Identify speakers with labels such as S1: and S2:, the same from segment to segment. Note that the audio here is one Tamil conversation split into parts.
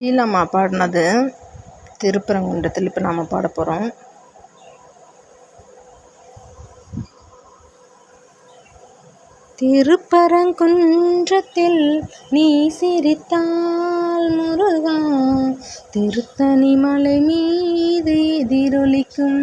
S1: ஷீலாம்மா பாடினது திருப்பரங்குன்றத்தில் இப்போ நாம் பாட போகிறோம் திருப்பரங்குன்றத்தில் நீ சிரித்தால் முருகா திருத்தணி மலை மீது எதிரொலிக்கும்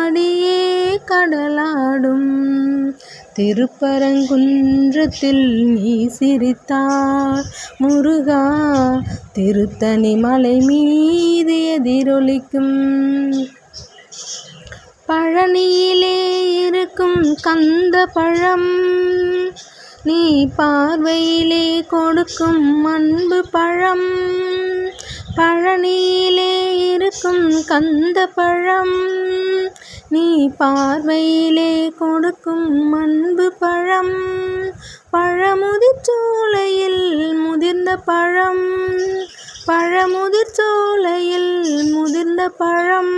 S1: கடலாடும். திருப்பரங்குன்றத்தில் நீ சிரித்தார். முருகா திருத்தணி மலை மீது எதிரொலிக்கும். பழனியிலே இருக்கும் கந்த பழம் நீ பார்வையிலே கொடுக்கும் அன்பு பழம். பழனியிலே இருக்கும் கந்த பழம் நீ பார்வையிலே கொடுக்கும் அன்பு பழம் பழமுதிர் சோலையில் முதிர்ந்த பழம் பழமுதிர் சோலையில் முதிர்ந்த பழம்.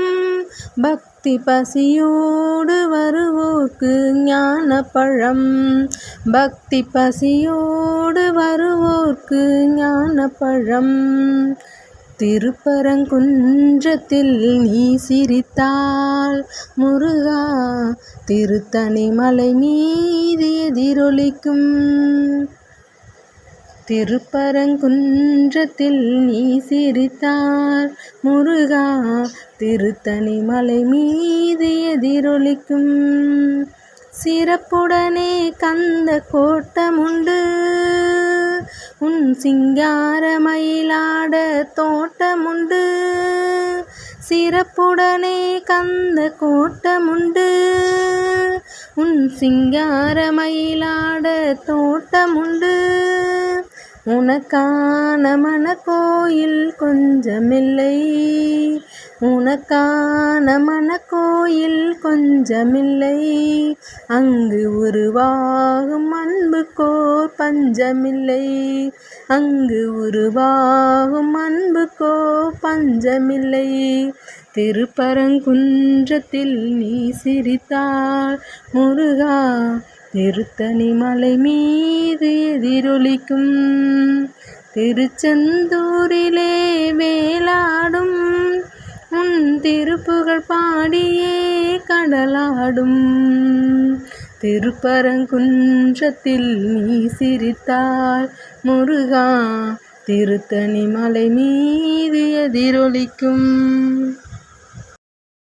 S1: பக்தி பசியோடு வருவோர்க்கு ஞான பழம் பக்தி பசியோடு வருவோர்க்கு ஞான பழம் திருப்பரங்குன்றத்தில் நீ சிரித்தாள். முருகா திருத்தணி மலை மீது எதிரொலிக்கும். திருப்பரங்குன்றத்தில் நீ சிரித்தார் முருகா திருத்தணி மலை மீது எதிரொலிக்கும். சிறப்புடனே கந்த கோட்டமுண்டு. சிங்கார மயிலாட தோட்டமுண்டு. சிறப்புடனே கந்த கோட்டமுண்டு. உன் சிங்கார மயிலாட தோட்டமுண்டு. உனக்கான மனக்கோயில் கொஞ்சமில்லை. உனக்கான மனக்கோயில் கொஞ்சமில்லை. அங்கு உருவாகும் அன்புக்கோர் பஞ்சமில்லை. அங்கு உருவாகும் அன்புக்கோர் பஞ்சமில்லை. திருப்பரங்குன்றத்தில் நீ சிரித்தாள் முருகா திருத்தணி மலை மீது எதிரொலிக்கும். திருச்செந்தூரிலே வேலாடும். உன் திருப்புகழ் பாடியே கடலாடும். திருப்பரங்குன்றத்தில் நீ சிரித்தாள் முருகா திருத்தணி மலை மீது எதிரொலிக்கும்.